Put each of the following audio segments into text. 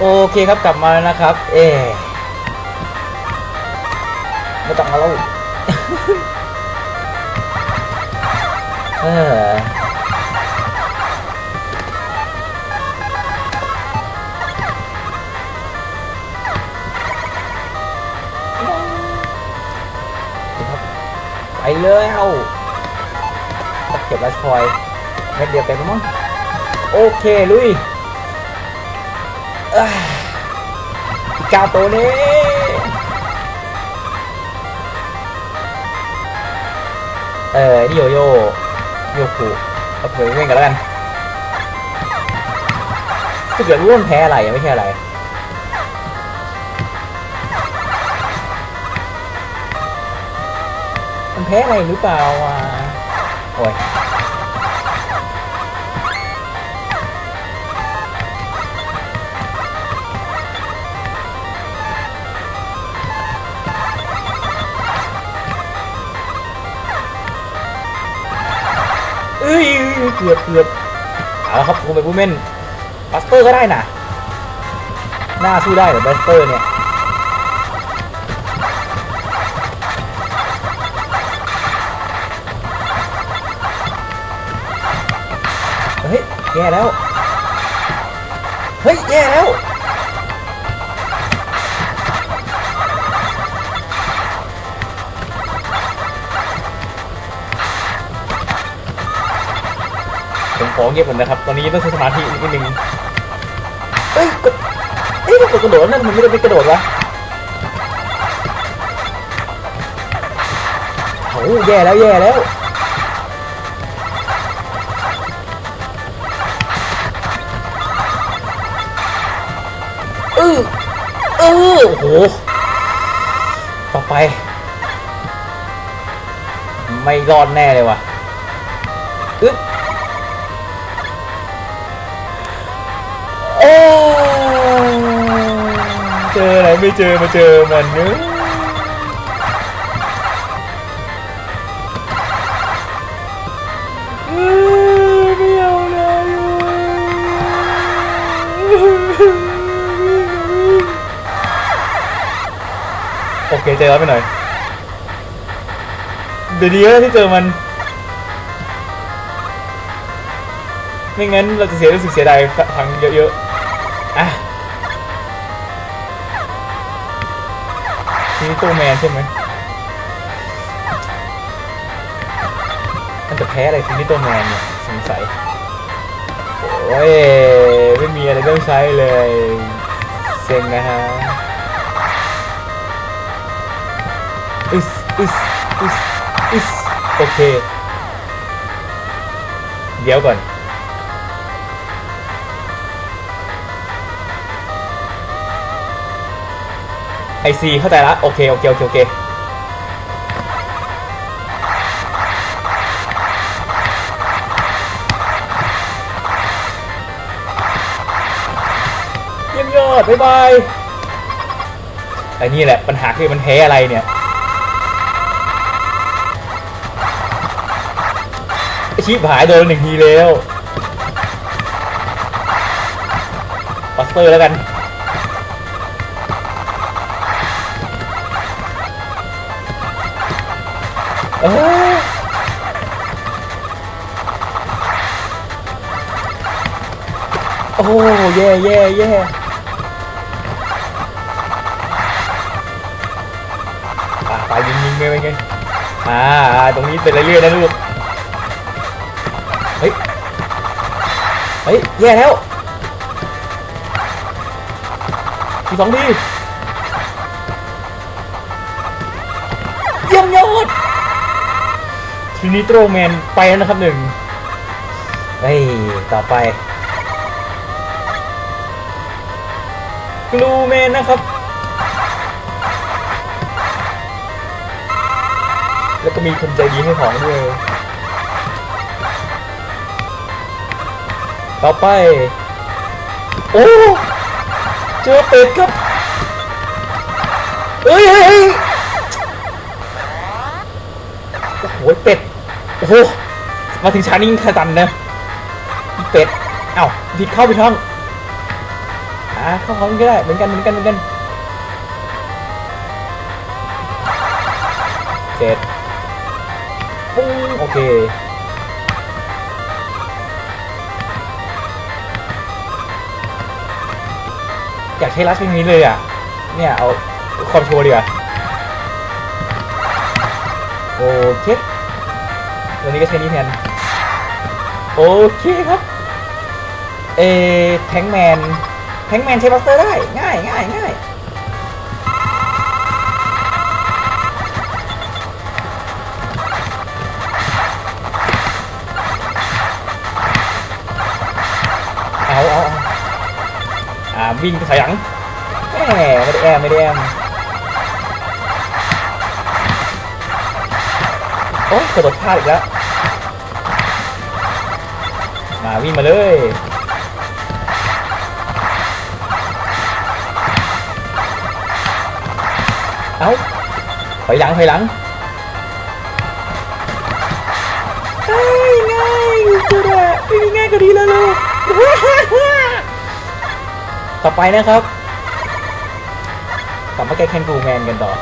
โอเคครับกลับมาแล้วนะครับ เอไม่ต้องมาแล้วเออไปเลยเอาตัดเก็บไลฟ์พอยต์เม็ดเดียวไปมั้งโอเค ลุย อ่าอีกาตัวนี้เออนี่โยโย่โยคุเอาไปเล่นกันแล้วกันถ้าเกิดร่วมแพ้อะไรไม่ใช่อะไรมันแพ้อะไรหรือเปล่าวะโอ้ย เกือบเกือบเอาละครับคุณเป็นผู้เมนบัสเตอร์ก็ได้นะหน้าสู้ได้เหรอบัสเตอร์เนี่ยเฮ้ยแย่แล้ว เฮ้ยแย่แล้ว ขอเงียบก่อนนะครับ ตอนนี้ต้องใช้สมาธินิดนึงเอ้ยกดเอ้ยกดกระโดดนั่นมันไม่ได้เป็นกระโดดวะโอ้แย่แล้วแย่แล้วเออเออโอ้โหต่อไป ไม่รอดแน่เลยว่ะอึ๊บ ไม่เจอมาเจอมันเนอะไม่เอาเลยโอเคเจอแล้วไปหน่อยเดี๋ยวดีแล้วที่เจอมัน ไม่งั้นเราจะเสียรู้สึกเสียดายพังเยอะๆ ตัวแมนใช่ไหมมันจะแพ้อะไรทีนี่ตัวแมนเนี่ยสงสัยโอ้ยไม่มีอะไรต้องใช้เลยเซ็งนะฮะอึสอึสอึสอึสโอเค เดี๋ยวก่อน ไอซีเข้าใจละโอเคโอเคโอเคโอเคเยี่ยมยอดบ๊ายบายไอ้นี่แหละปัญหาคือมันแพ้อะไรเนี่ยไอชีพหายโดนหนึ่งทีแล้วบัสเตอร์แล้วกัน เออโอ้แย่แย่แย่อะไปยิงยิงไปไปไงอ่าอ่าตรงนี้เป็นเรื่อยๆนะลูก เฮ้ย เฮ้ย แย่แล้วอีกสองทีเยี่ยมยอด ทีนี้โตรแมนไปแล้วนะครับหนึ่งเฮ้ยต่อไป กลูแมนนะครับ แล้วก็มีคนใจดีให้ของด้วยต่อไป โอ้เจอเป็ดครับเฮ้ยเฮ้ยเฮ้ยโอ้โหเป็ด โอ้โหมาถึงชานิ่งคาตันนะอีเป็ดเอ้าผิดเข้าไปช่องอ่าเข้าพร้อมกันก็ได้เหมือนกันเหมือนกันเหมือนกันเสร็จปุ้งโอเคอยากใช้ลัชเพลงนี้เลยอะ เนี่ยเอาความโชว์ดีกว่าโอเค วันนี้ก็ใช้นี้แทน โอเคครับ เอแทงแมน แทงแมนใช้บัสเตอร์ได้ ง่ายง่ายง่ายเอาเอาเอาอ่าวิ่งถอยหลังแหมไม่ได้แอมไม่ได้แอม โอ้ยกระโดดพลาดอีกแล้ว มาวิ่งมาเลยเอาถอยหลังถอยหลังง่ายง่ายจุดอะไม่มีง่ายกว่านี้แล้วลูกต่อไปนะครับ กลับมาแก้แคนกูแมนกันต่อ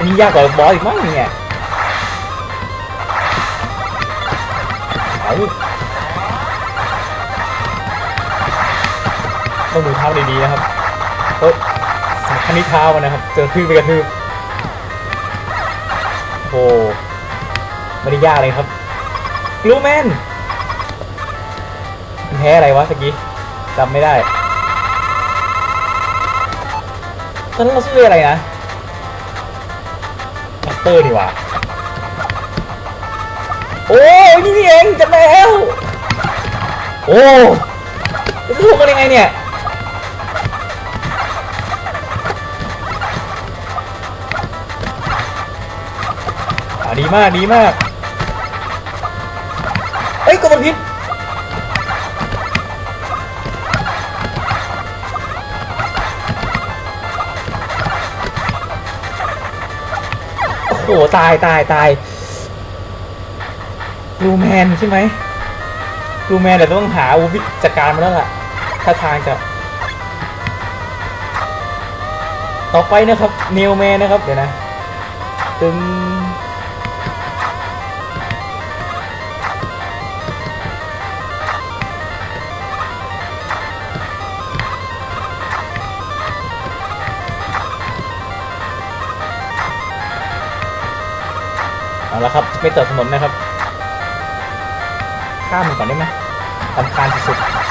อันนี้ยากกว่าบอสอีกมั้งเนี่ยเอาต้องดูเท้าดีๆนะครับเฮ้ยสำคัญที่เท้ามันนะครับ เจอทืบไปกระทืบโอ้ไม่ได้ยากเลยครับกลูแมนมันแพ้อะไรวะเมื่อกี้จำไม่ได้ตอนนั้นเราซื้ออะไรนะ เตอร์นี่หว่าโอ้ยนี่นี่เองจำได้แล้ว โอ้จะถูกกันยังไงเนี่ยดีมากดีมาก อ้โหตายตายตายลูแมนใช่ไหมลูแมนเดี๋ยวต้องหาอาวุธจัดการมาแล้วล่ะถ้าทางจะต่อไปนะครับเนลแมนนะครับ เดี๋ยวนะ ตึง แล้วครับ ไม่เติมถนนนะครับข้ามมันก่อนได้ไหมตำคาญสุดๆ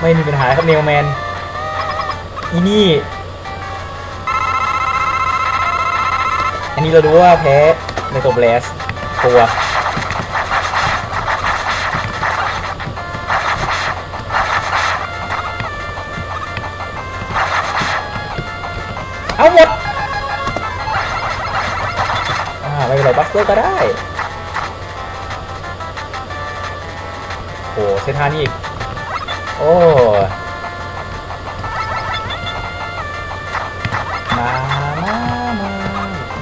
ไม่มีปัญหาครับเนลแมนอีนี่ อันนี้เรารู้ว่าแพ้ในตัวแบลสตัว ไม่เป็นไรบัสเตอร์ก็ได้ โอ้เซทานี่อีกโอ้มามามา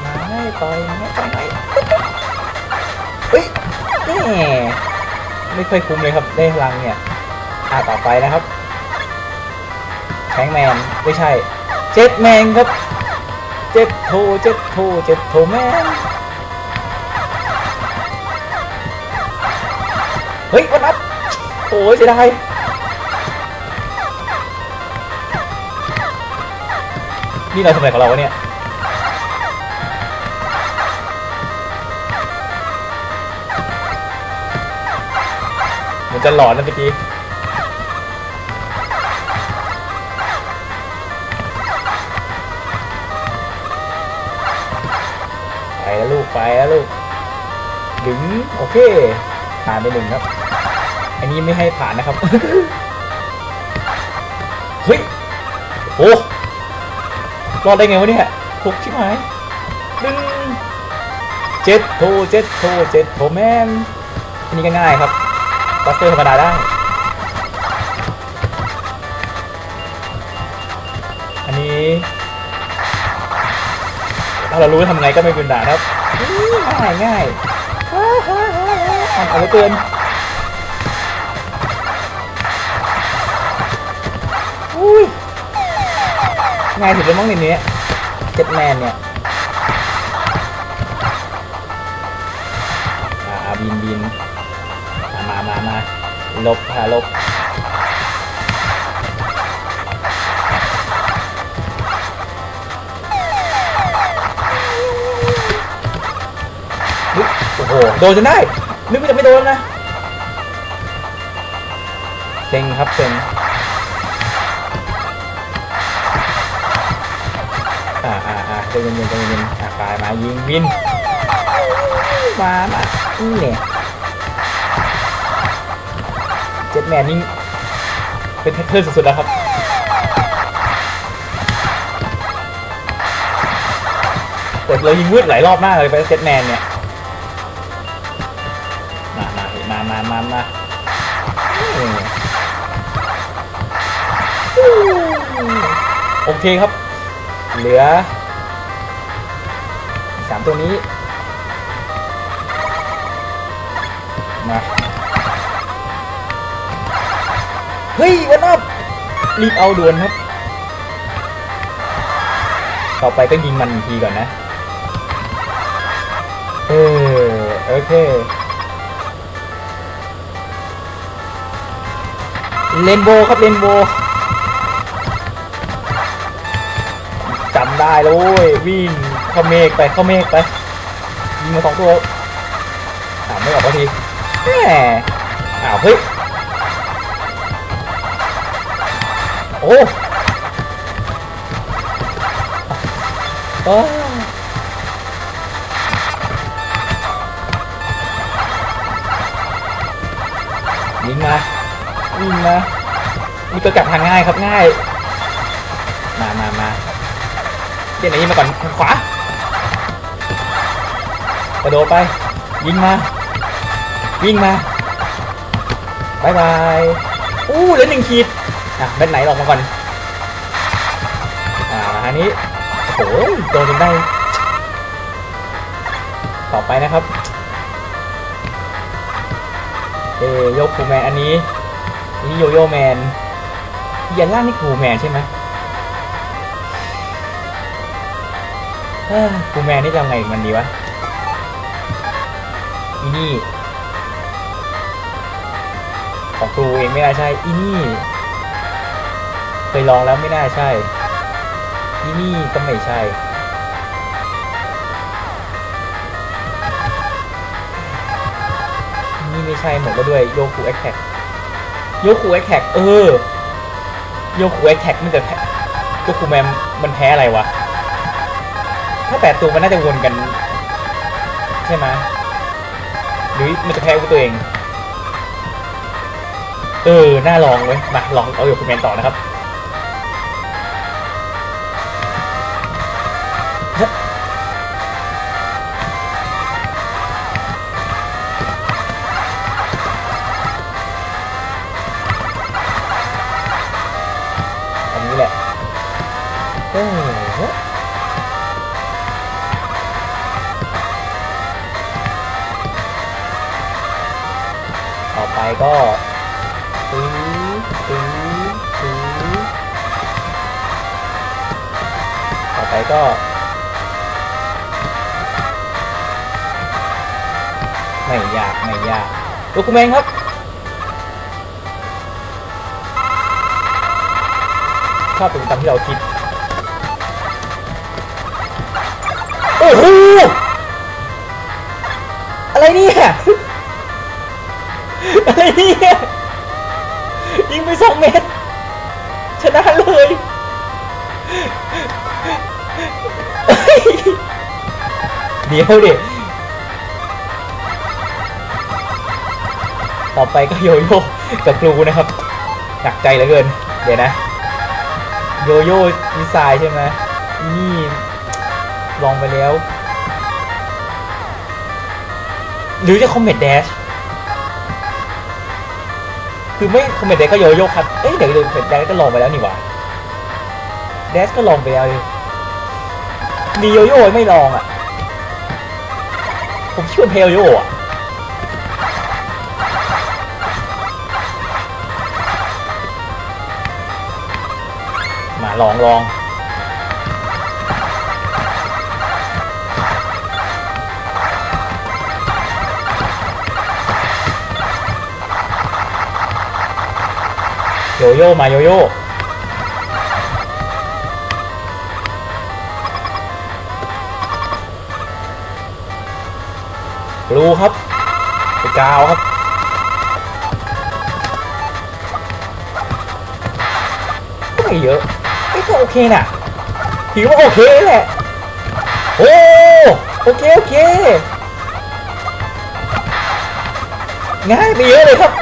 มาให้ต่อยมาต่อยหน่อยเฮ้ยแม่ไม่ค่อยคุ้มเลยครับ ได้พลังเนี่ยอ่าต่อไปนะครับแทงแมนไม่ใช่ เจ็ดแมนครับ เจ็ดโทเจ็ดโทเจ็ดโทแมน เฮ้ยวันนับโอ้ยเสียดายนี่เราทำอะไรของเราวะเนี่ยมันจะหลอนนะเมื่อกี้ไปแล้วลูกไปแล้วลูกดึงโอเคผ่านไปหนึ่งครับ นี้ไม่ให้ผ่านนะครับ เฮ้ย โอ้รอดได้ไงวะเนี่ยทุกชิบหายดึงเจ็ดโทเจ็ดโทเจ็ดโทแมนอันนี้ก็ง่ายครับบัสเตอร์ธรรมดาได้ อันนี้ถ้าเรารู้ทำไงก็ไม่เป็นด่าครับ ง่ายง่ายเอาเหลือเกิน อุ้ยง่ายสุดเลยมั้งในนี้เจ็ดแมนเนี่ยอาบินบินมามามาลบค่ะลบโอ้โห โดนจนได้ นึกว่าจะไม่โดนนะเซ็งครับเซ็ง อ่าอ่าอ่าใจเย็นๆใจเย็นๆอ่ากายมายิงบินมามานี่เนี่ยเจ็ดแมนนี่เป็นแพทเทิร์นสุดๆแล้วครับแต่เรายิงวืดหลายรอบมากเลยไปเจ็ตแมนเนี่ยมามามามามามาอืมโอเคครับ เหลือสามตัวนี้มาเฮ้ยวันอัพรีบเอาด่วนครับ ต่อไปก็ยิงมันอีกทีก่อนนะ เออโอเคเรนโบครับเรนโบ ว์จำได้แล้วเว้ยวิ่งเข้าเมฆไปเข้าเมฆไปยิงมาสองตัวอ้าวไม่ออกพอทีแหมอ้าวเฮ้ยโอ้อ้ยิงมายิงมามีตัวจับทางง่ายครับง่าย มามา เดี๋ยวไหนยิงมาก่อนทางขวากระโดดไป ยิงมา วิ่งมาบายบายอู้เหลือหนึ่งขีดอะเบ็ดไหนลองมาก่อน อ่าอันนี้โอ้โหโดนจนได้ ต่อไปนะครับเอโยคูแมนอันนี้นี่โยโย่แมนยันล่างนี่คูแมนใช่ไหม คูแมนนี่จะเอาไงมันดีวะอีนี่ของครูเองไม่น่าใช่อีนี่เคยลองแล้วไม่น่าใช่อีนี่ก็ไม่ใช่นี่ไม่ใช่หมดแล้วด้วยโยคูแอคแท็กโยคูแอคแท็กเออโยคูแอคแท็กมันจะแพ้โยคูแมนมันแพ้อะไรวะ ถ้าแปดตัวมันน่าจะวนกัน ใช่ไหมหรือมันจะแพ้กับตัวเอง เออ น่าลองเว้ย มาลองเอาอยู่คูแมนต่อนะครับ ก็ตื้อตื้อตื้อต่อไปก็ไม่ยากไม่ยากลูกคุเมงครับชอบเป็นตามที่เราคิด โอ้โหอะไรเนี่ย อะไรเนี่ยยิงไปสองเมตร ชนะเลยเฮ้ยเดี๋ยวดิต่อไปก็โยโย่กับกลูนะครับ หนักใจเหลือเกิน เดี๋ยวนะ โยโย่มิสไซล์ใช่ไหมนี่ลองไปแล้ว หรือจะคอมเมดแดช คือไม่คอมเมนต์แดชก็โยโย่ครับ เอ้ยเดี๋ยวเดี๋ยวแดชก็ลองไปแล้วนี่หว่าแดชก็ลองไปแล้วดิมีโยโย่ไม่ลองอะ ผมเชื่อเพลโยอะมาลองลอง โยโย่มาโยโย่รู้ครับไปกาวครับ ก็ไม่เยอะไอ้ก็โอเคน่ะถือว่าโอเคแหละ โอ้ โอเค โอเค ง่ายไปเยอะเลยครับ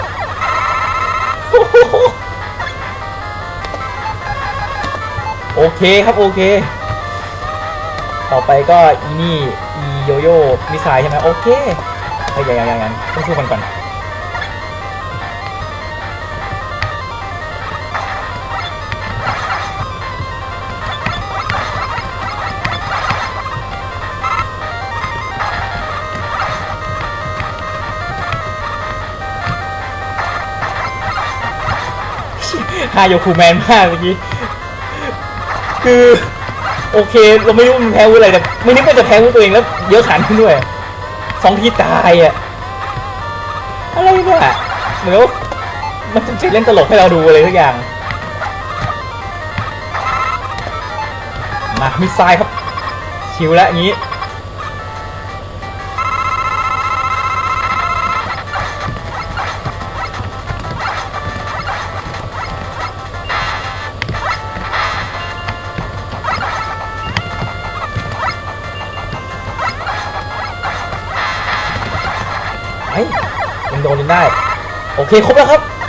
โอเคครับโอเค ต่อไปก็อีนี่อีโยโย่มิสไซใช่ไหมโอเคเฮ้ยยังยังยังยังต้องสู้กันก่อนฮาโยคูแมนมากเมื่อกี้ คือโอเค เราไม่รู้มันแพ้วุ้อะไรแต่ไม่นึกว่าจะแพ้วุ้ตัวเองแล้ว เยอะขนาดนั้นด้วยสองทีตายอะอะไรเนี่ยเหมือนมันจะเล่นตลกให้เราดูอะไรทุกอย่าง มามิสไซล์ครับชิวแล้วอย่างนี้ งจนได้ โอเค ครบแล้วครับ